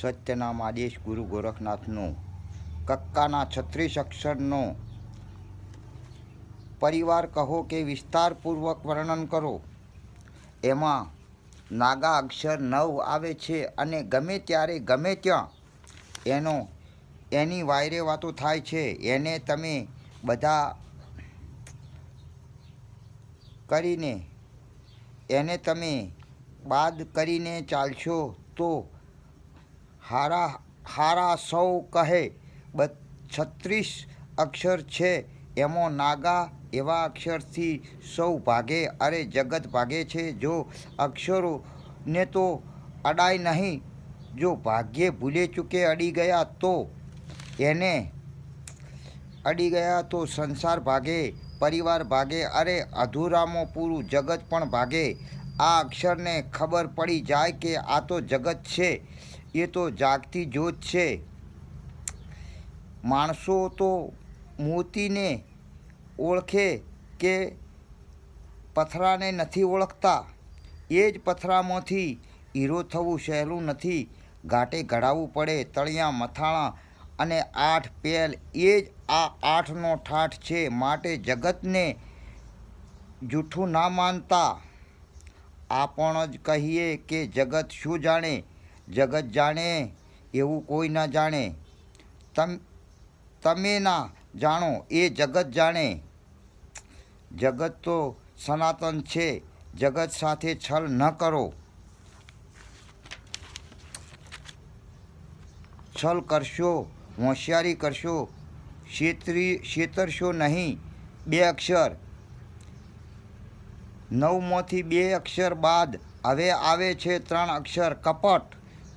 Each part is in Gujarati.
સત્યનામ આદેશ ગુરુ ગોરખનાથનો, કક્કાના છત્રીસ અક્ષરનો. પરિવાર કહો કે વિસ્તારપૂર્વક વર્ણન કરો. એમાં નાગા અક્ષર નવ આવે છે અને ગમે ત્યારે ગમે ત્યાં એનો, એની વાયરે વાતો થાય છે. એને તમે બધા કરીને, એને તમે બાદ કરીને ચાલશો તો હારા હારા સૌ કહે, બ, છત્રીસ અક્ષર છે, એમાં નાગા એવા અક્ષરથી સૌ ભાગે, અરે જગત ભાગે છે, જો અક્ષરોને તો અડાય નહીં, જો ભાગ્યે ભૂલે ચૂકે અડી ગયા તો એને અડી ગયા તો સંસાર ભાગે, પરિવાર ભાગે, અરે અધૂરામાં પૂરું જગત પણ ભાગે આ અક્ષરને ખબર પડી જાય કે આ તો જગત છે, એ તો જાગતી જ્યોત છે. માણસો તો મોતીને ઓળખે કે પથરાને નથી ઓળખતા. એ જ પથરામાંથી હીરો થવું સહેલું નથી. ઘાટે ઘડાવવું પડે, તળિયા, મથાળા અને આઠ પેલ, એ જ આ આઠનો ઠાઠ છે. માટે જગતને જૂઠું ના માનતા. આપણ જ કહીએ કે જગત શું જાણે? જગત જાણે એવું કોઈ ના જાણે. તમ, તમે ના જાણો, એ જગત જાણે. જગત તો સનાતન છે, જગત સાથે છલ ન કરો. છલ કરશો, હોશિયારી કરશો છેતરી છેતરશો નહીં. બે અક્ષર નવમાંથી બે અક્ષર બાદ હવે આવે છે ત્રણ અક્ષર કપટ.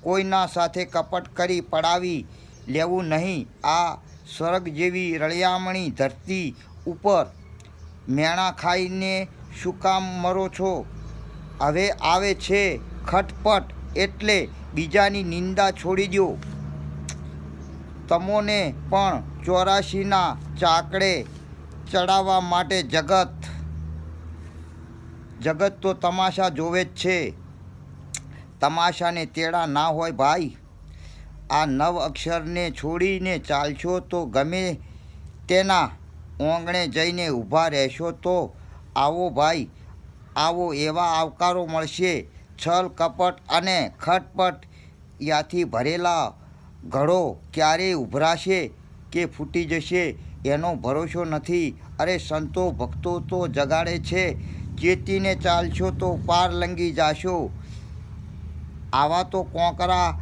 કોઈના સાથે કપટ કરી પડાવી લેવું નહીં. આ સ્વર્ગ જેવી રળિયામણી ધરતી ઉપર મેણા ખાઈને શું કામ મરો છો? હવે આવે છે ખટપટ એટલે બીજાની નિંદા છોડી દો તમોને પણ ચોરાશીના ચાકડે ચડાવવા માટે જગત જગત તો તમાશા જોવે જ છે. તમાશાને તેડા ના હોય ભાઈ. આ નવ અક્ષરને છોડીને ચાલશો તો ગમે તેના ઓંગણે જઈને ઊભા રહેશો તો આવો ભાઈ, આવો એવા આવકારો મળશે. છલ, કપટ અને ખટપટ યાથી ભરેલા ઘડો ક્યારે ઉભરાશે કે ફૂટી જશે એનો ભરોસો નથી. અરે સંતો ભક્તો તો જગાડે છે. ચેતીને ચાલશો તો પાર લંગી જાશો. આવા તો કોંકરા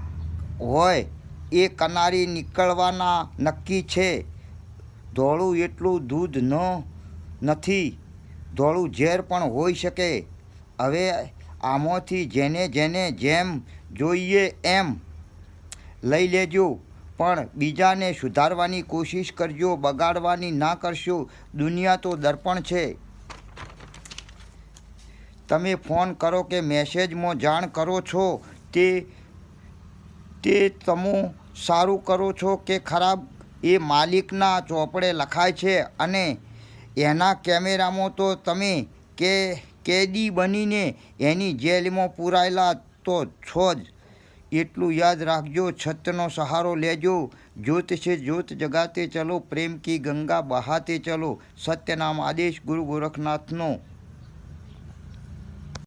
હોય, એ કનારી નીકળવાના નક્કી છે. ધોળું એટલું દૂધ ન, નથી. ધોળું ઝેર પણ હોઈ શકે. હવે આમાંથી જેને જેને જેમ જોઈએ એમ લઈ લેજો, પણ બીજાને સુધારવાની કોશિશ કરજો, બગાડવાની ના કરશો. દુનિયા તો દર્પણ છે. તમે ફોન કરો કે મેસેજમાં જાણ કરો છો, તે તે તમે સારું કરો છો કે ખરાબ? એ માલિકના ચોપડે લખાય છે અને એના કેમેરામાં તો તમે કે, કેદી બનીને એની જેલમાં પૂરાયેલા તો છો જ. એટલું યાદ રાખજો, છતનો સહારો લેજો. જ્યોત છે જ્યોત, જગાતે ચલો, પ્રેમ કી ગંગા બહાતે ચલો. સત્યનામ આદેશ ગુરુ ગોરખનાથનો